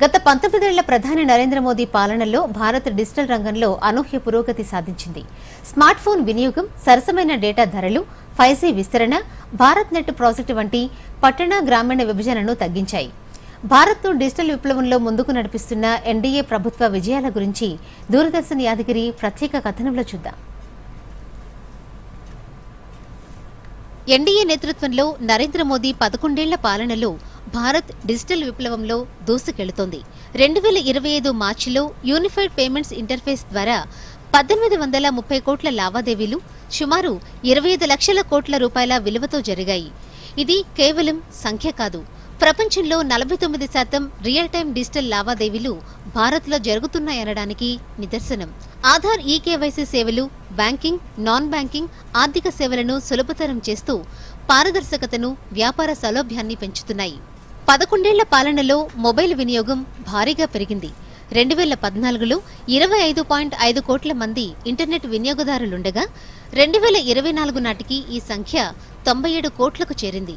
గత పంతొమ్మిదేళ్ళ ప్రధాని నరేంద్ర మోదీ పాలనలో భారత్ డిజిటల్ రంగంలో అనూహ్య పురోగతి సాధించింది. స్మార్ట్ ఫోన్ వినియోగం సరసమైన డేటా ధరలు ఫైవ్ జీ విస్తరణ భారత్ నెట్ ప్రాజెక్టు వంటి పట్టణ గ్రామీణ విభజనను తగ్గించాయి. భారత్ను డిజిటల్ విప్లవంలో ముందుకు నడిపిస్తున్న ఎన్డీఏ ప్రభుత్వ విజయాల గురించి దూరదర్శన్ యాదగిరి ప్రత్యేక కథనంలో చూద్దాం. ఎన్డీఏ నేతృత్వంలో నరేంద్ర మోదీ పదకొండేళ్ళ పాలనలో భారత్ డిజిటల్ విప్లవంలో దూసుకెళుతోంది. రెండు వేల ఇరవై ఐదు మార్చిలో యూనిఫైడ్ పేమెంట్స్ ఇంటర్ఫేస్ ద్వారా పద్దెనిమిది వందల ముప్పై కోట్ల లావాదేవీలు సుమారు ఇరవై ఐదు లక్షల కోట్ల రూపాయల విలువతో జరిగాయి. ఇది కేవలం సంఖ్య కాదు. ప్రపంచంలో నలభై తొమ్మిది శాతం రియల్ టైం డిజిటల్ లావాదేవీలు భారత్లో జరుగుతున్నాయనడానికి నిదర్శనం. ఆధార్ ఈ కేవైసీ సేవలు బ్యాంకింగ్ నాన్ బ్యాంకింగ్ ఆర్థిక సేవలను సులభతరం చేస్తూ పారదర్శకతను వ్యాపార సౌలభ్యాన్ని పెంచుతున్నాయి. పదకొండేళ్ళ పాలనలో మొబైల్ వినియోగం భారీగా పెరిగింది. రెండు వేల పద్నాలుగులో ఇరవై ఐదు పాయింట్ ఐదు కోట్ల మంది ఇంటర్నెట్ వినియోగదారులుండగా రెండు వేల ఇరవై నాలుగు నాటికి ఈ సంఖ్య తొంభై ఏడు కోట్లకు చేరింది.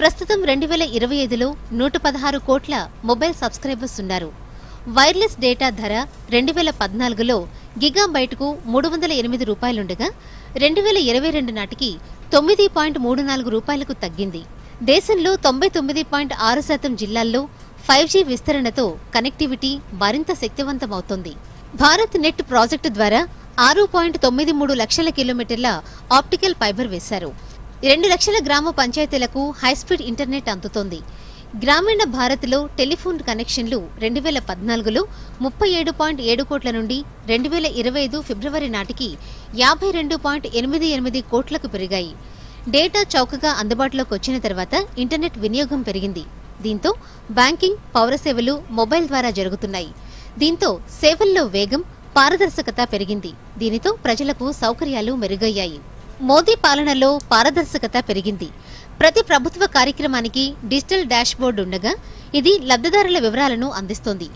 ప్రస్తుతం రెండు వేల ఇరవై ఐదులో నూట పదహారు కోట్ల మొబైల్ సబ్స్క్రైబర్స్ ఉన్నారు. వైర్లెస్ డేటా ధర రెండు వేల పద్నాలుగులో గిగాబైట్కు మూడు వందల ఎనిమిది రూపాయలుండగా రెండు వేల ఇరవై రెండు నాటికి తొమ్మిది పాయింట్ మూడు నాలుగు రూపాయలకు తగ్గింది. దేశంలో తొంభై తొమ్మిది పాయింట్ ఆరు శాతం జిల్లాల్లో ఫైవ్ జీ విస్తరణతో కనెక్టివిటీ మరింత శక్తివంతమవుతోంది. భారత్ నెట్ ప్రాజెక్టు ద్వారా ఆరు పాయింట్ తొమ్మిది మూడు లక్షల కిలోమీటర్ల ఆప్టికల్ ఫైబర్ వేశారు. రెండు లక్షల గ్రామ పంచాయతీలకు హైస్పీడ్ ఇంటర్నెట్ అందుతోంది. గ్రామీణ భారత్లో టెలిఫోన్ కనెక్షన్లు రెండు వేల పద్నాలుగులో ముప్పై ఏడు పాయింట్ ఏడు కోట్ల నుండి రెండు వేల ఇరవై ఐదు ఫిబ్రవరి నాటికి యాభై రెండు పాయింట్ ఎనిమిది ఎనిమిది కోట్లకు పెరిగాయి. డేటా చౌకగా అందుబాటులోకి వచ్చిన తర్వాత ఇంటర్నెట్ వినియోగం పెరిగింది. దీంతో బ్యాంకింగ్ పౌర సేవలు మొబైల్ ద్వారా జరుగుతున్నాయి. దీంతో సేవల్లో వేగం పారదర్శకత పెరిగింది. దీనితో ప్రజలకు సౌకర్యాలు మెరుగయ్యాయి. మోదీ పాలనలో పారదర్శకత పెరిగింది. ప్రతి ప్రభుత్వ కార్యక్రమానికి డిజిటల్ డాష్బోర్డు ఉండగా ఇది లబ్ధిదారుల వివరాలను అందిస్తోంది.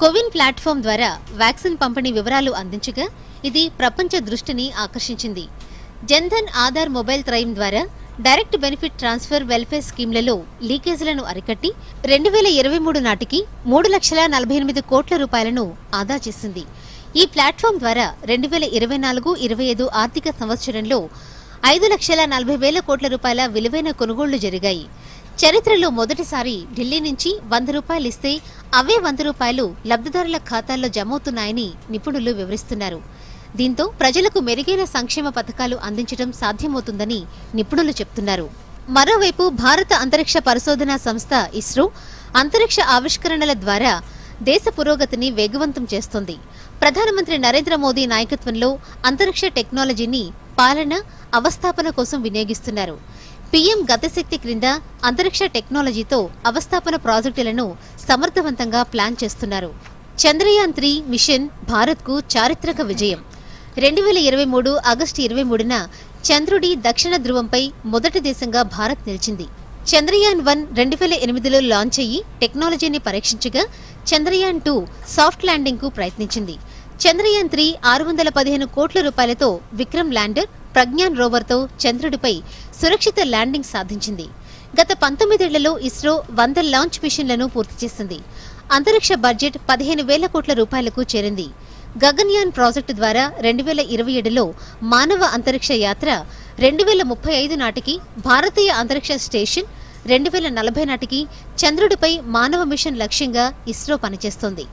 కోవిన్ ప్లాట్ఫామ్ ద్వారా వ్యాక్సిన్ పంపిణీ వివరాలు అందించగా ఇది ప్రపంచ దృష్టిని ఆకర్షించింది. జన్ధన్ ఆధార్ మొబైల్ త్రయం ద్వారా డైరెక్ట్ బెనిఫిట్ ట్రాన్స్ఫర్ వెల్ఫేర్ స్కీమ్లలో లీకేజీలను అరికట్టి రెండు వేల ఇరవై మూడు నాటికి మూడు లక్షల నలభై ఎనిమిది కోట్ల రూపాయలను ఆదా చేసింది. ఈ ప్లాట్ఫామ్ ద్వారా రెండు వేల ఇరవై నాలుగు ఇరవై ఐదు ఆర్థిక సంవత్సరంలో ఐదు లక్షల నలభై వేల కోట్ల రూపాయల విలువైన కొనుగోళ్ళు జరిగాయి. చరిత్రలో మొదటిసారి ఢిల్లీ నుంచి వంద రూపాయలు ఇస్తే అవే వంద రూపాయలు లబ్ధిదారుల ఖాతాల్లో జమవుతున్నాయని నిపుణులు వివరిస్తున్నారు. దీంతో ప్రజలకు మెరుగైన సంక్షేమ పథకాలు అందించడం సాధ్యమవుతుందని నిపుణులు చెప్తున్నారు. మరోవైపు భారత అంతరిక్ష పరిశోధనా సంస్థ ఇస్రో అంతరిక్ష ఆవిష్కరణల ద్వారా దేశ పురోగతిని వేగవంతం చేస్తోంది. ప్రధానమంత్రి నరేంద్ర మోదీ నాయకత్వంలో అంతరిక్ష టెక్నాలజీని పాలన అవస్థాపన కోసం వినియోగిస్తున్నారు. పీఎం గతశక్తి క్రింద అంతరిక్ష టెక్నాలజీతో అవస్థాపన ప్రాజెక్టులను సమర్థవంతంగా ప్లాన్ చేస్తున్నారు. చంద్రయాన్ త్రీ మిషన్ భారత్కు చారిత్రక విజయం. రెండు వేల ఇరవై మూడు ఆగస్టు ఇరవై మూడున చంద్రుడి దక్షిణ ధ్రువంపై మొదటి దేశంగా భారత్ నిలిచింది. చంద్రయాన్ వన్ రెండు వేల ఎనిమిదిలో లాంచ్ అయ్యి టెక్నాలజీని పరీక్షించగా చంద్రయాన్ టూ సాఫ్ట్ ల్యాండింగ్కు ప్రయత్నించింది. చంద్రయాన్ త్రీ ఆరు వందల పదిహేను కోట్ల రూపాయలతో విక్రమ్ ల్యాండర్ ప్రజ్ఞాన్ రోవర్తో చంద్రుడిపై సురక్షిత ల్యాండింగ్ సాధించింది. గత పంతొమ్మిదేళ్ళలో ఇస్రో వంద లాంచ్ మిషన్లను పూర్తి చేసింది. అంతరిక్ష బడ్జెట్ పదిహేను వేల కోట్ల రూపాయలకు చేరింది. గగన్యాన్ ప్రాజెక్టు ద్వారా రెండు వేల ఇరవై ఏడులో మానవ అంతరిక్ష యాత్ర రెండు వేల ముప్పై ఐదు నాటికి భారతీయ అంతరిక్ష స్టేషన్ రెండు వేల నలభై నాటికి చంద్రుడిపై మానవ మిషన్ లక్ష్యంగా ఇస్రో పనిచేస్తోంది.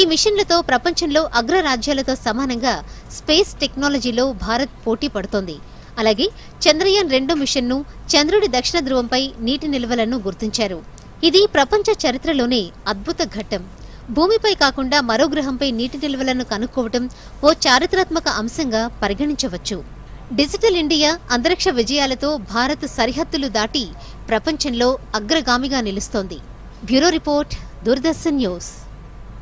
ఈ మిషన్లతో ప్రపంచంలో అగ్రరాజ్యాలతో సమానంగా స్పేస్ టెక్నాలజీలో భారత్ పోటీ పడుతోంది. అలాగే చంద్రయాన్ రెండో మిషన్ను చంద్రుడి దక్షిణ ధ్రువంపై నీటి నిల్వలను గుర్తించారు. ఇది ప్రపంచ చరిత్రలోనే అద్భుత ఘట్టం. భూమిపై కాకుండా మరో గ్రహంపై నీటి నిల్వలను కనుక్కోవటం ఓ చారిత్రాత్మక అంశంగా పరిగణించవచ్చు. డిజిటల్ ఇండియా అంతరిక్ష విజయాలతో భారత్ సరిహద్దులు దాటి ప్రపంచంలో అగ్రగామిగా నిలుస్తోంది. Bureau report Doordarshan news.